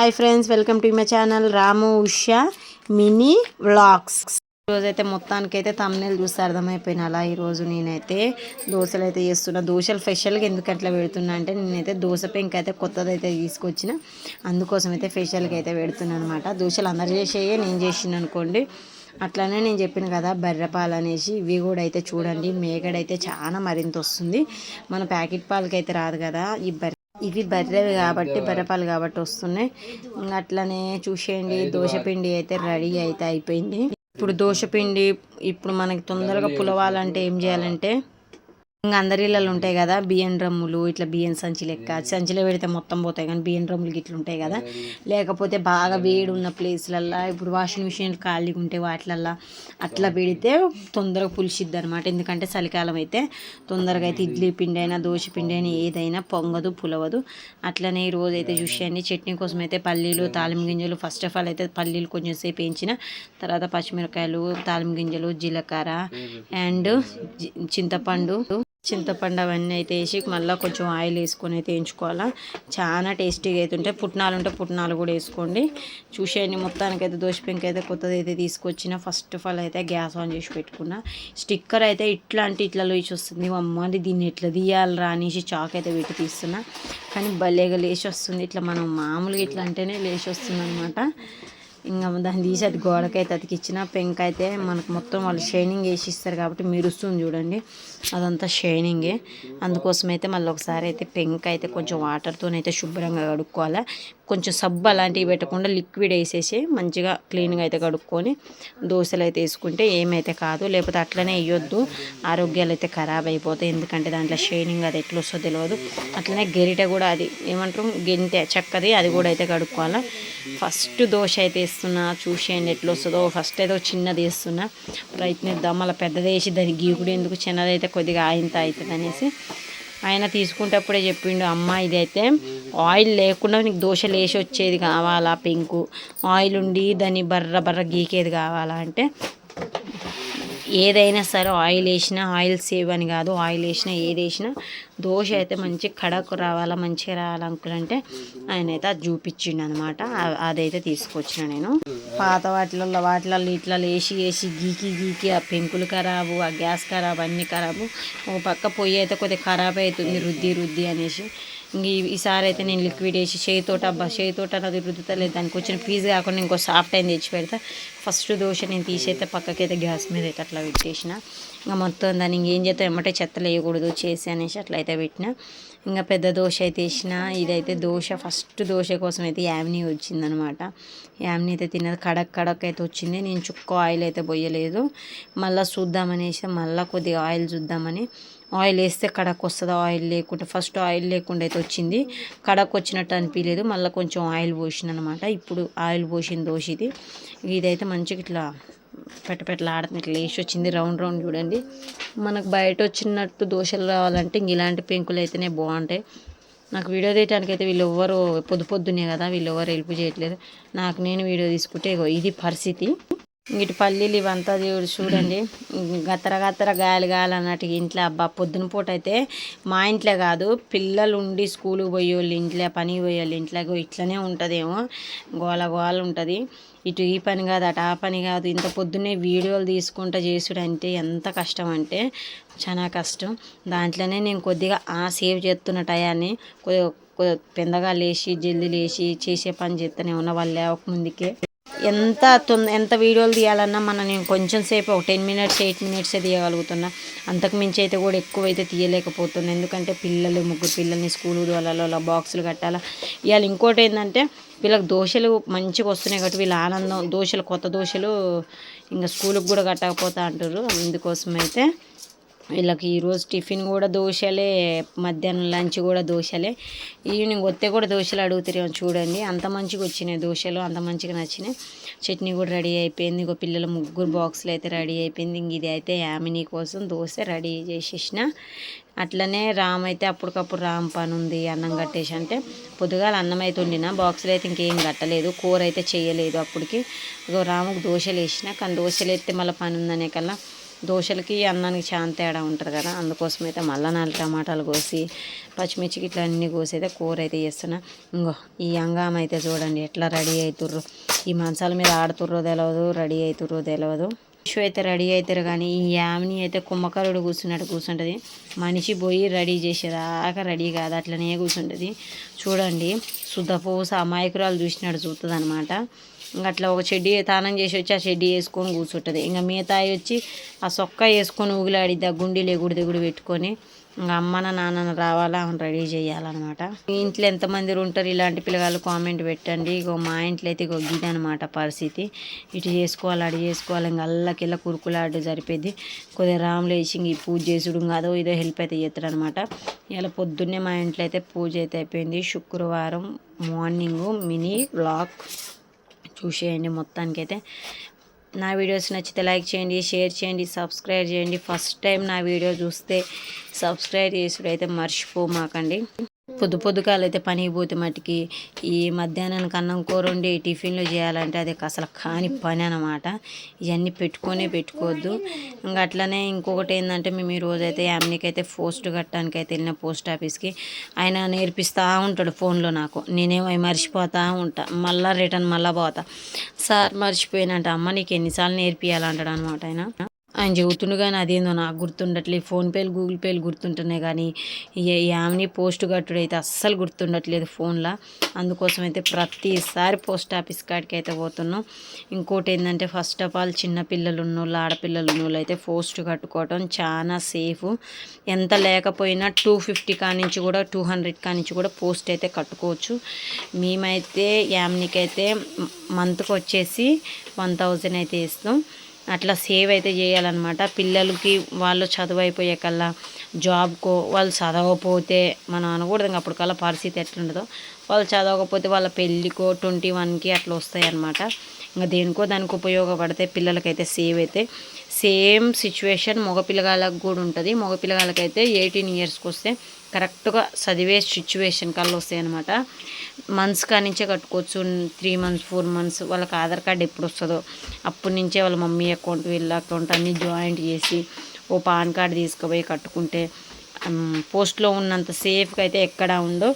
Hi friends welcome to my channel Ramu Usha mini vlogs రోజైతే మొత్తానికి అయితే thumbnail చూస్తే అర్థమైపోయిన అలా ఈరోజు నేనైతే దోశలు అయితే చేస్తున్నా. దోశలు స్పెషల్గా ఎందుకు అట్లా పెడుతున్నా అంటే నేనైతే దోశ పెంక్ అయితే కొత్తది అయితే తీసుకొచ్చిన. అందుకోసం అయితే స్పెషల్గా అయితే పెడుతున్నాను అనమాట దోశలు అందరు చేసేయే నేను చేసిన అనుకోండి. అట్లానే నేను చెప్పిన కదా బర్రెపాలు అనేసి ఇవి కూడా అయితే చూడండి. మేకడైతే చాలా మరింత వస్తుంది. మన ప్యాకెట్ పాలకి అయితే రాదు కదా ఈ బర్రె ఇవి బర్రెవి కాబట్టి బర్రెపాలు కాబట్టి వస్తున్నాయి. అట్లనే చూసేయండి. దోశపిండి అయితే రెడీ అయితే అయిపోయింది. ఇప్పుడు దోశపిండి ఇప్పుడు మనకి తొందరగా పులవాలంటే ఏం చేయాలంటే ఇంకా అందరి ఇళ్ళలో ఉంటాయి కదా బియ్యం డ్రమ్ములు ఇట్లా బియ్యం సంచి లెక్క. సంచిలో పెడితే మొత్తం పోతాయి కానీ బియ్యం డ్రమ్ములు ఇట్లా ఉంటాయి కదా. లేకపోతే బాగా వేడి ఉన్న ప్లేస్లల్లో ఇప్పుడు వాషింగ్ మిషన్ ఖాళీగా ఉంటే వాటిలల్లో అట్లా పెడితే తొందరగా పులిసిద్ది అనమాట ఎందుకంటే చలికాలం అయితే తొందరగా అయితే ఇడ్లీ పిండి అయినా దోశ పిండి అయినా ఏదైనా పొంగదు పులవదు. అట్లనే ఈ రోజు అయితే చూసేయండి. చట్నీ కోసం అయితే పల్లీలు తాలిం గింజలు ఫస్ట్ ఆఫ్ ఆల్ అయితే పల్లీలు కొంచెం సేపు వేయించిన తర్వాత పచ్చిమిరకాయలు తాలిం గింజలు జీలకర్ర అండ్ చింతపండు. చింతపండు అవన్నీ అయితే వేసి మళ్ళీ కొంచెం ఆయిల్ వేసుకొని అయితే వేయించుకోవాలా. చాలా టేస్టీగా అయితే ఉంటాయి. పుట్నాలు ఉంటే పుట్నాలు కూడా వేసుకోండి. చూసేయండి మొత్తానికి అయితే దోశపెంక అయితే కొత్తది అయితే తీసుకొచ్చిన. ఫస్ట్ ఆఫ్ ఆల్ అయితే గ్యాస్ ఆన్ చేసి పెట్టుకున్నా. స్టిక్కర్ అయితే ఇట్లాంటి ఇట్లా లోచి వస్తుంది. అమ్మది దీన్ని ఎట్లా తీయాలరా? అనేసి చాక్ అయితే పెట్టి తీస్తున్నా. కానీ భలేగా లేచి వస్తుంది. ఇట్లా మనం మామూలుగా ఇట్లా అంటేనే లేచి వస్తుంది అనమాట ఇంకా దాన్ని తీసి అది గోడకైతే అతికిచ్చిన పెంక అయితే మనకు మొత్తం వాళ్ళు షైనింగ్ వేసి ఇస్తారు కాబట్టి మెరుస్తుంది చూడండి. అదంతా షైనింగే. అందుకోసం అయితే మళ్ళీ ఒకసారి అయితే పెంక అయితే కొంచెం వాటర్తోనైతే శుభ్రంగా కడుక్కోవాలి. కొంచెం సబ్బు అలాంటివి పెట్టకుండా లిక్విడ్ వేసేసి మంచిగా క్లీన్గా అయితే కడుక్కొని దోశలు అయితే వేసుకుంటే ఏమైతే కాదు. లేకపోతే అట్లనే వేయొద్దు. ఆరోగ్యాలు అయితే ఖరాబ్ అయిపోతాయి. ఎందుకంటే దాంట్లో షైనింగ్ అది ఎట్లా వస్తుందో తెలియదు అట్లనే గెరిట కూడా అది ఏమంటారు? గెంతె చక్కది అది కూడా అయితే కడుక్కోవాలి. ఫస్ట్ దోశ అయితే వేస్తున్నా చూసేయండి ఎట్లా వస్తుందో. ఫస్ట్ అయితే చిన్నది వేస్తున్నా. ప్రయత్నిద్దాం. మళ్ళీ పెద్దది వేసి దాన్ని గీకుడు ఎందుకు చిన్నదైతే కొద్దిగా ఆయంత అవుతుంది అనేసి ఆయన తీసుకుంటప్పుడే చెప్పిండు అమ్మ ఇదైతే ఆయిల్ లేకుండా నీకు దోశ లేచి వచ్చేది కావాలా పెంకు? ఆయిల్ ఉండి దాన్ని బర్ర బర్ర గీకేది కావాలా? అంటే ఏదైనా సరే ఆయిల్ వేసినా ఆయిల్ సేవ్ అని కాదు ఆయిల్ వేసినా ఏది వేసినా దోశ అయితే మంచి కడకు రావాలా మంచిగా రావాలనుకుంటే అంకుల్ అంటే ఆయన అయితే అది చూపించిండు అనమాట అదైతే తీసుకొచ్చిన నేను. పాత వాటిలలో వాటిలలో ఇట్లా వేసి వేసి గీకి గీకి ఆ పెంకులు ఖరాబు ఆ గ్యాస్ ఖరాబు అన్నీ ఖరాబు. ఒక పక్క పొయ్యి అయితే కొద్దిగా ఖరాబ్ అవుతుంది రుద్ది రుద్ది అనేసి. ఇంక ఈసారి అయితే నేను లిక్విడ్ వేసి చేయితోట అబ్బా చేయితోట అది రుద్దుతలేదు. దానికి వచ్చిన పీజ్ కాకుండా ఇంకో సాఫ్ట్ అయింది తెచ్చి పెడతా. ఫస్ట్ దోశ నేను తీసైతే పక్కకైతే గ్యాస్ మీద అయితే అట్లా పెట్టేసిన. ఇంకా మొత్తం దాన్ని ఇంకేం చేస్తాం? ఏమంటే చెత్తలు వేయకూడదు చేసి అనేసి అట్లా అయితే పెట్టిన. ఇంకా పెద్ద దోశ అయితే వేసిన. ఇదైతే దోశ ఫస్ట్ దోశ కోసం అయితే యామినీ వచ్చిందనమాట. యామినీ అయితే తిన్నది కడక్ కడక్ అయితే వచ్చింది. నేను చుక్క ఆయిల్ అయితే పోయలేదు. మళ్ళీ చూద్దామనేసి మళ్ళీ కొద్దిగా ఆయిల్ చూద్దామని. ఆయిల్ వేస్తే కడక్ వస్తుందా? ఆయిల్ లేకుండా ఫస్ట్ ఆయిల్ లేకుండా అయితే వచ్చింది. కడక్ వచ్చినట్టు అనిపించలేదు మళ్ళీ కొంచెం ఆయిల్ పోసిన అనమాట ఇప్పుడు ఆయిల్ పోసిన దోశ ఇది. ఇదైతే మంచిగా ఇట్లా పెట్ట పెట్టలు ఇట్లా వేసి వచ్చింది. రౌండ్ రౌండ్ చూడండి. మనకు బయట వచ్చినట్టు దోశలు రావాలంటే ఇంక ఇలాంటి పెంకులు అయితేనే బాగుంటాయి. నాకు వీడియో తీయడానికి అయితే వీళ్ళు ఎవ్వరు పొద్దు పొద్దునే కదా వీళ్ళు ఎవరు హెల్ప్ చేయట్లేదు. నాకు నేను వీడియో తీసుకుంటే ఇది పరిస్థితి. ఇటు పల్లీలు ఇవంతా చూడండి. గత్తర గత్తర గాయలు గాయాలు అన్నట్టు ఇంట్లో అబ్బా పొద్దున పూట అయితే మా ఇంట్లో కాదు పిల్లలు ఉండి స్కూల్కి పోయే వాళ్ళు ఇంట్లో పని పోయే వాళ్ళు ఇంట్లో ఇట్లనే ఉంటుందేమో. గోల గోల ఉంటుంది. ఇటు ఈ పని కాదు అటు ఆ పని కాదు. ఇంత పొద్దున్నే వీడియోలు తీసుకుంటూ చేసుడు అంటే ఎంత కష్టం అంటే చాలా కష్టం. దాంట్లోనే నేను కొద్దిగా ఆ సేవ్ చేస్తున్న టయాన్ని కొద్దిగా పెందగా లేచి జల్దీ లేచి చేసే పని చేస్తూనే ఉన్న వాళ్ళు లేవక ముందుకే. ఎంత తొంద ఎంత వీడియోలు తీయాలన్నా మనం నేను కొంచెం సేపు ఒక టెన్ మినిట్స్ ఎయిట్ మినిట్సే తీయగలుగుతున్నా. అంతకు మించి అయితే కూడా ఎక్కువ అయితే తీయలేకపోతున్నా. ఎందుకంటే పిల్లలు ముగ్గురు పిల్లల్ని స్కూల్ అలా బాక్సులు కట్టాలా. ఇవాళ ఇంకోటి ఏంటంటే వీళ్ళకి దోశలు మంచిగా వస్తున్నాయి కాబట్టి వీళ్ళ ఆనందం దోశలు కొత్త దోశలు ఇంకా స్కూల్కి కూడా కట్టకపోతా అంటారు అందుకోసం అయితే వీళ్ళకి ఈరోజు టిఫిన్ కూడా దోశలే మధ్యాహ్నం లంచ్ కూడా దోశలే. ఈవినింగ్ వస్తే కూడా దోశలు అడుగుతారేమో చూడండి అంత మంచిగా వచ్చినాయి దోశలు అంత మంచిగా నచ్చినాయి. చట్నీ కూడా రెడీ అయిపోయింది. ఇంకో పిల్లల ముగ్గురు బాక్సులు అయితే రెడీ అయిపోయింది. ఇంక ఇది అయితే యామిని కోసం దోశ రెడీ చేసేసిన. అట్లనే రామ్ అయితే అప్పటికప్పుడు రామ్ పని ఉంది అన్నం కట్టేసి అంటే. పొద్దుగాల అన్నం అయితే వండిన బాక్సులు అయితే ఇంకేం కట్టలేదు. కూర అయితే చేయలేదు అప్పటికి. ఇగో రాముకు దోశలు వేసిన. కానీ దోశలు వేస్తే మళ్ళీ పని ఉందనే కల్లా దోశలకి అన్నానికి చాలా తేడా ఉంటుంది కదా. అందుకోసం అయితే మళ్ళా నాలుగు టమాటాలు కోసి పచ్చిమిర్చికి ఇట్లా అన్ని కోసి అయితే కూర అయితే చేస్తున్నా. ఇంకో ఈ అంగామ అయితే చూడండి ఎట్లా రెడీ అవుతుర్రు ఈ మంచాల మీద ఆడుతుర్రో తెలియదు రెడీ అవుతుర్రో తెలియదు విషు అయితే రెడీ అవుతారు కానీ ఈ యామిని అయితే కుమ్మకారుడు కూర్చున్నట్టు కూర్చుంటుంది. మనిషి పోయి రెడీ చేసేదాకా రెడీ కాదు అట్లనే కూర్చుంటుంది. చూడండి శుద్ధపూస అమాయకురాలు చూసినట్టు చూస్తుంది అనమాట ఇంకా అట్లా ఒక చెడ్డీ తానం చేసి వచ్చి ఆ చెడ్డీ వేసుకొని కూర్చుంటుంది. ఇంకా మిగతాయి వచ్చి ఆ సొక్క వేసుకొని ఊగిలాడిద్ది ఆ గుండీలు ఎగుడు దిగుడు పెట్టుకొని ఇంకా అమ్మన నాన్న రావాలా ఆమెను రెడీ చేయాలన్నమాట. మీ ఇంట్లో ఎంతమంది ఉంటారు? ఇలాంటి పిల్లగాళ్ళు కామెంట్ పెట్టండి. ఇగో మా ఇంట్లో అయితే ఇగో అనమాట పరిస్థితి. ఇటు చేసుకోవాలి అటు చేసుకోవాలి. ఇంకా అల్లకిల్ల కురుకులాడు సరిపోద్ది కొద్దిగా రాములు వేసి ఇంక పూజ చేసుడు ఇంకా అదో ఇదో హెల్ప్ అయితే చేస్తాడు అనమాట ఇలా పొద్దున్నే మా ఇంట్లో అయితే పూజ అయితే అయిపోయింది. శుక్రవారం మార్నింగ్ మినీ బ్లాక్ చూసేయండి మొత్తానికైతే. నా వీడియోస్ నచ్చితే లైక్ చేయండి షేర్ చేయండి సబ్స్క్రైబ్ చేయండి. ఫస్ట్ టైం నా వీడియో చూస్తే సబ్స్క్రైబ్ చేసుడు అయితే మర్చిపోమాకండి పొద్దు పొద్దుకాలు అయితే పనికి పోతే మటుకి ఈ మధ్యాహ్నానికి అన్నం కూర వండి టిఫిన్లో చేయాలంటే అది అసలు కాని పని అనమాట ఇవన్నీ పెట్టుకొనే పెట్టుకోవద్దు. ఇంకా అట్లనే ఇంకొకటి ఏంటంటే మేము ఈ రోజైతే యామ్నికి అయితే పోస్ట్ కట్టడానికి అయితే వెళ్ళిన పోస్ట్ ఆఫీస్కి ఆయన నేర్పిస్తూ ఉంటాడు ఫోన్లో నాకు. నేనేమో మర్చిపోతూ ఉంటా. మళ్ళీ రిటర్న్ మళ్ళీ పోతా. సార్ మర్చిపోయినంట. అమ్మ నీకు ఎన్నిసార్లు నేర్పియాలంటాడు అనమాట ఆయన. ఆయన చెబుతుండు కానీ అదేందో నాకు గుర్తుండట్లేదు ఫోన్పేలు గూగుల్ పేలు గుర్తుంటున్నాయి కానీ యామిని పోస్ట్ కట్టుడు అయితే అస్సలు గుర్తుండట్లేదు ఫోన్లో. అందుకోసం అయితే ప్రతిసారి పోస్ట్ ఆఫీస్ కాడికి అయితే పోతున్నాం. ఇంకోటి ఏంటంటే ఫస్ట్ ఆఫ్ ఆల్ చిన్న పిల్లలు ఉన్నోళ్ళు ఆడపిల్లలు ఉన్నోళ్ళు అయితే పోస్ట్ కట్టుకోవటం చాలా సేఫ్. ఎంత లేకపోయినా టూ ఫిఫ్టీ కానించి కూడా టూ హండ్రెడ్ కానించి కూడా పోస్ట్ అయితే కట్టుకోవచ్చు. మేమైతే యామినికి అయితే మంత్కి వచ్చేసి వన్ థౌజండ్ అయితే ఇస్తాం. అట్లా సేవ్ అయితే చేయాలన్నమాట. పిల్లలకి వాళ్ళు చదువు అయిపోయే కల్లా జాబ్కో వాళ్ళు చదవకపోతే మనం అనకూడదు. ఇంకా అప్పటికల్లా పరిస్థితి ఎట్లుండదో వాళ్ళు చదవకపోతే వాళ్ళ పెళ్ళికో ట్వంటీ వన్కి అట్లా వస్తాయి అన్నమాట ఇంకా దేనికో దానికి ఉపయోగపడితే పిల్లలకైతే సేవ్ అయితే సేమ్ సిచ్యువేషన్ మగపిల్లగాళ్ళకి కూడా ఉంటుంది. మగపిల్లగాళ్ళకైతే ఎయిటీన్ ఇయర్స్కి వస్తే కరెక్ట్గా చదివే సిచ్యువేషన్ కల్లా వస్తాయి అనమాట మంత్స్ కానించే కట్టుకోవచ్చు త్రీ మంత్స్ ఫోర్ మంత్స్ వాళ్ళకి ఆధార్ కార్డు ఎప్పుడు వస్తుందో. అప్పటి నుంచే వాళ్ళ మమ్మీ అకౌంట్ వీళ్ళ అకౌంట్ అన్నీ జాయింట్ చేసి ఓ పాన్ కార్డు తీసుకుపోయి కట్టుకుంటే పోస్ట్లో ఉన్నంత సేఫ్గా అయితే ఎక్కడ ఉండో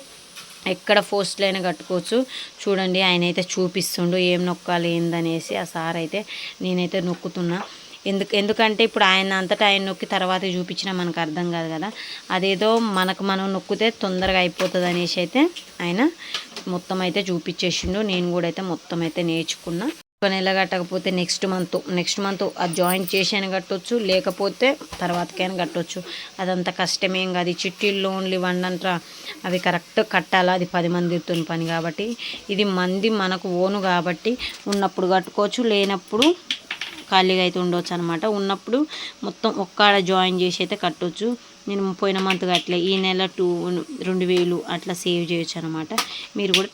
ఎక్కడ పోస్ట్లో అయినా కట్టుకోవచ్చు. చూడండి ఆయన అయితే చూపిస్తుండు ఏం నొక్కాలి ఏందనేసి ఆ సార్ అయితే నేనైతే నొక్కుతున్నా. ఎందుకు ఎందుకంటే ఇప్పుడు ఆయన అంతటా ఆయన నొక్కి తర్వాత చూపించినా మనకు అర్థం కాదు కదా. అదేదో మనకు మనం నొక్కితే తొందరగా అయిపోతుంది అనేసి అయితే ఆయన మొత్తం అయితే చూపించేసిండు. నేను కూడా అయితే మొత్తం అయితే నేర్చుకున్నా. ఒక నెల కట్టకపోతే నెక్స్ట్ మంత్ నెక్స్ట్ మంత్ అది జాయిన్ చేసి కట్టొచ్చు లేకపోతే తర్వాతకైనా కట్టొచ్చు. అదంత కష్టమేం కాదు. ఈ చిట్టీలు లోన్లు ఇవ్వండి అవి కరెక్ట్ కట్టాలా? అది పది మందితో పని కాబట్టి. ఇది మంది మనకు ఓను కాబట్టి ఉన్నప్పుడు కట్టుకోవచ్చు లేనప్పుడు ఖాళీగా అయితే ఉండొచ్చు అనమాట ఉన్నప్పుడు మొత్తం ఒక్కడ జాయిన్ చేసి అయితే కట్టవచ్చు నేను పోయిన మంత్ అట్లా ఈ నెల టూ రెండు వేలు అట్లా సేవ్ చేయొచ్చు అనమాట మీరు కూడా